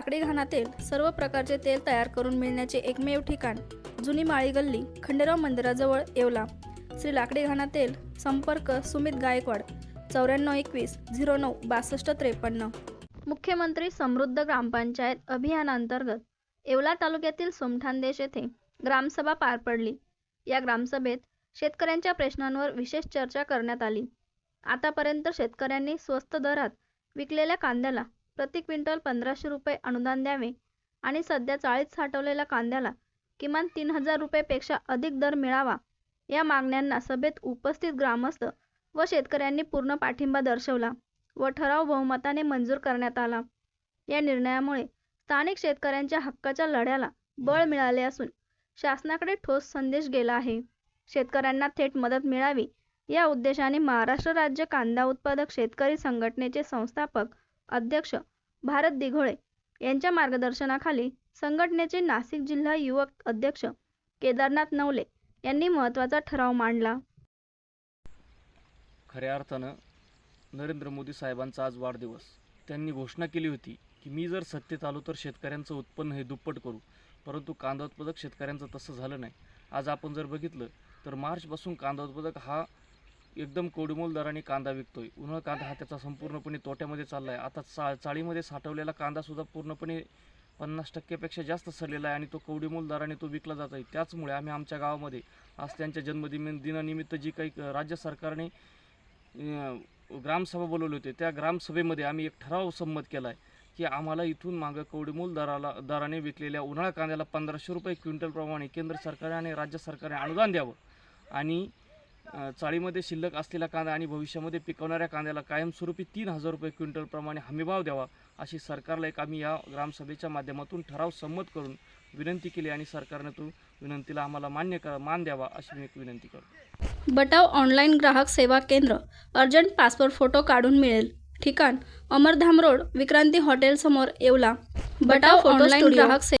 लाकडी घाणातील सर्व प्रकारचे तेल तयार करून मिळण्याचे एकमेव ठिकाण जुनी माळी गल्ली खंडेराव मंदिराजवळ येवला. श्री लाकडी घाणा तेल संपर्क सुमित गायकवाड चौऱ्याण्णव एकवीस झिरो नऊ बासष्ट त्रेपन्न. मुख्यमंत्री समृद्ध ग्रामपंचायत अभियानांतर्गत येवला तालुक्यातील सोमठाणदेश येथे ग्रामसभा पार पडली. या ग्रामसभेत शेतकऱ्यांच्या प्रश्नांवर विशेष चर्चा करण्यात आली. आतापर्यंत शेतकऱ्यांनी स्वस्त दरात विकलेल्या कांद्याला प्रति क्विंटल पंधराशे रुपये अनुदान द्यावे आणि सध्या चाळीत साठवलेल्या कांद्याला किमान तीन हजार रुपयेपेक्षा अधिक दर मिळावा या मागण्यांना सभेत उपस्थित ग्रामस्थ व शेतकऱ्यांनी पूर्ण पाठिंबा दर्शवला व ठराव बहुमताने मंजूर करण्यात आला. या निर्णयामुळे स्थानिक शेतकऱ्यांच्या हक्काच्या लढ्याला बळ मिळाले असून शासनाकडे ठोस संदेश गेला आहे. शेतकऱ्यांना थेट मदत मिळावी या उद्देशाने महाराष्ट्र राज्य कांदा उत्पादक शेतकरी संघटनेचे संस्थापक अध्यक्ष भारत दिघोळे यांच्या मार्गदर्शनाखाली संघटनेचे नाशिक जिल्हा युवक अध्यक्ष केदारनाथ नवले यांनी महत्त्वाचा ठराव मांडला. खऱ्या अर्थानं नरेंद्र मोदी साहेबांचा आज वाढदिवस. त्यांनी घोषणा केली होती की मी जर सत्तेत आलो तर शेतकऱ्यांचं उत्पन्न हे दुप्पट करू. परंतु कांदा उत्पादक शेतकऱ्यांचं तसं झालं नाही. आज आपण जर बघितलं तर मार्चपासून कांदा उत्पादक हा एकदम कोडमोल दराने कांदा विकतोय. उन्हाळा कांदा हा त्याचा संपूर्णपणे तोट्यामध्ये चालला आहे आता चा चाळीमध्ये साठवलेला कांदासुद्धा पूर्णपणे पन्नास टक्क्यापेक्षा जास्त सरलेला आहे आणि तो कवडीमोल दराने तो विकला जात आहे. त्याचमुळे आम्ही आमच्या गावामध्ये आज त्यांच्या जन्मदिन दिनानिमित्त जी काही राज्य सरकारने ग्रामसभा बोलवली होती त्या ग्रामसभेमध्ये आम्ही एक ठराव संमत केला आहे की आम्हाला इथून मागं कवडीमोल दराला दराने विकलेल्या उन्हाळा कांद्याला पंधराशे रुपये क्विंटलप्रमाणे केंद्र सरकारने आणि राज्य सरकारने अनुदान द्यावं. आणि चाळीमध्ये शिल्लक असलेला कांदा आणि भविष्यामध्ये पिकवणाऱ्या कांद्याला कायमस्वरूपी तीन हजार रुपये क्विंटलप्रमाणे हमीभाव द्यावा अशी सरकारला एक आम्ही या ग्रामसभेच्या माध्यमातून ठराव संमत करून विनंती केली आणि सरकारने तो विनंतीला आम्हाला मान्य कर मान द्यावा अशी मी एक विनंती करतो. बटाव ऑनलाईन ग्राहक सेवा केंद्र अर्जंट पासपोर्ट फोटो काढून मिळेल. ठिकाण अमरधाम रोड विक्रांती हॉटेल समोर येवला. बटाव ऑनलाईन ग्राहक से